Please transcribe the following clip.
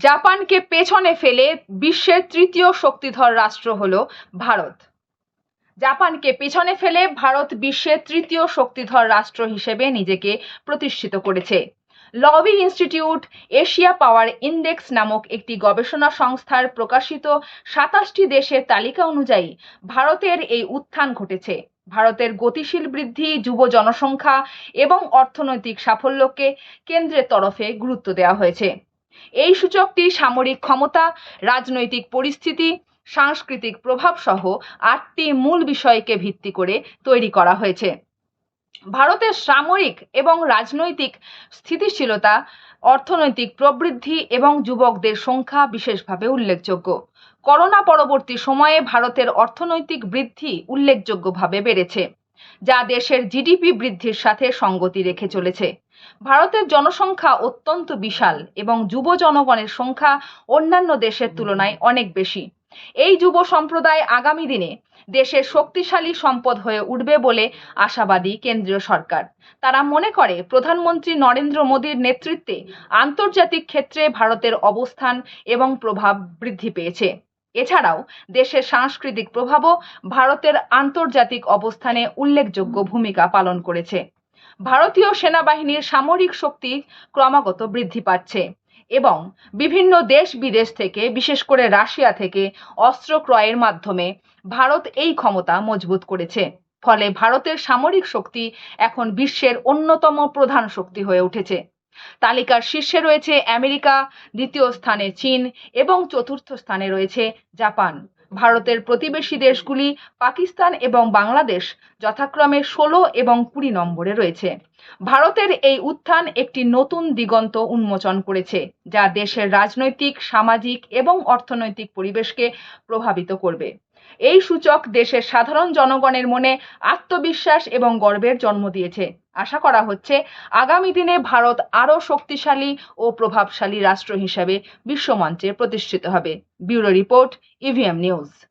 জাপানকে পেছনে ফেলে বিশ্বের তৃতীয় শক্তিধর রাষ্ট্র হল ভারত। জাপানকে পেছনে ফেলে ভারত বিশ্বের তৃতীয় শক্তিধর রাষ্ট্র হিসেবে নিজেকে প্রতিষ্ঠিত করেছে। Lowy Institute Asia Power Index নামক একটি গবেষণা সংস্থার প্রকাশিত সাতাশটি দেশের তালিকা অনুযায়ী ভারতের এই উত্থান ঘটেছে। ভারতের গতিশীল বৃদ্ধি, যুব জনসংখ্যা এবং অর্থনৈতিক সাফল্যকে কেন্দ্রের তরফে গুরুত্ব দেওয়া হয়েছে। এই সূচকটি সামরিক ক্ষমতা, রাজনৈতিক পরিস্থিতি, সাংস্কৃতিক প্রভাব সহ আটটি মূল বিষয়কে ভিত্তি করে তৈরি করা হয়েছে। ভারতের সামরিক এবং রাজনৈতিক স্থিতিশীলতা, অর্থনৈতিক প্রবৃদ্ধি এবং যুবকদের সংখ্যা বিশেষভাবে উল্লেখযোগ্য। করোনা পরবর্তী সময়ে ভারতের অর্থনৈতিক বৃদ্ধি উল্লেখযোগ্যভাবে বেড়েছে, যা দেশের জিডিপি বৃদ্ধির সাথে সঙ্গতি রেখে চলেছে। ভারতের জনসংখ্যা অত্যন্ত বিশাল এবং যুব জনগণের সংখ্যা অন্যান্য দেশের তুলনায় অনেক বেশি। এই যুব সম্প্রদায় আগামী দিনে দেশের শক্তিশালী সম্পদ হয়ে উঠবে বলে আশাবাদী কেন্দ্রীয় সরকার। তারা মনে করে, প্রধানমন্ত্রী নরেন্দ্র মোদীর নেতৃত্বে আন্তর্জাতিক ক্ষেত্রে ভারতের অবস্থান এবং প্রভাব বৃদ্ধি পেয়েছে। এছাড়াও, দেশের সাংস্কৃতিক প্রভাবও ভারতের আন্তর্জাতিক অবস্থানে উল্লেখযোগ্য ভূমিকা পালন করেছে। ভারতীয় সেনাবাহিনীর সামরিক শক্তি ক্রমাগত বৃদ্ধি পাচ্ছে এবং বিভিন্ন দেশ বিদেশ থেকে, বিশেষ করে রাশিয়া থেকে, অস্ত্র ক্রয়ের মাধ্যমে ভারত এই ক্ষমতা মজবুত করেছে। ফলে ভারতের সামরিক শক্তি এখন বিশ্বের অন্যতম প্রধান শক্তি হয়ে উঠেছে। তালিকার শীর্ষে রয়েছে আমেরিকা, দ্বিতীয় স্থানে চীন এবং চতুর্থ স্থানে রয়েছে জাপান। ভারতের প্রতিবেশী দেশগুলি পাকিস্তান এবং বাংলাদেশ যথাক্রমে ষোলো এবং কুড়ি নম্বরে রয়েছে। ভারতের এই উত্থান একটি নতুন দিগন্ত উন্মোচন করেছে, যা দেশের রাজনৈতিক, সামাজিক এবং অর্থনৈতিক পরিবেশকে প্রভাবিত করবে। এই সূচক দেশের সাধারণ জনগণের মনে আত্মবিশ্বাস এবং গর্বের জন্ম দিয়েছে। আশা করা হচ্ছে, আগামী দিনে ভারত আরও শক্তিশালী ও প্রভাবশালী রাষ্ট্র হিসাবে বিশ্বমঞ্চে প্রতিষ্ঠিত হবে। Bureau report, EVM news.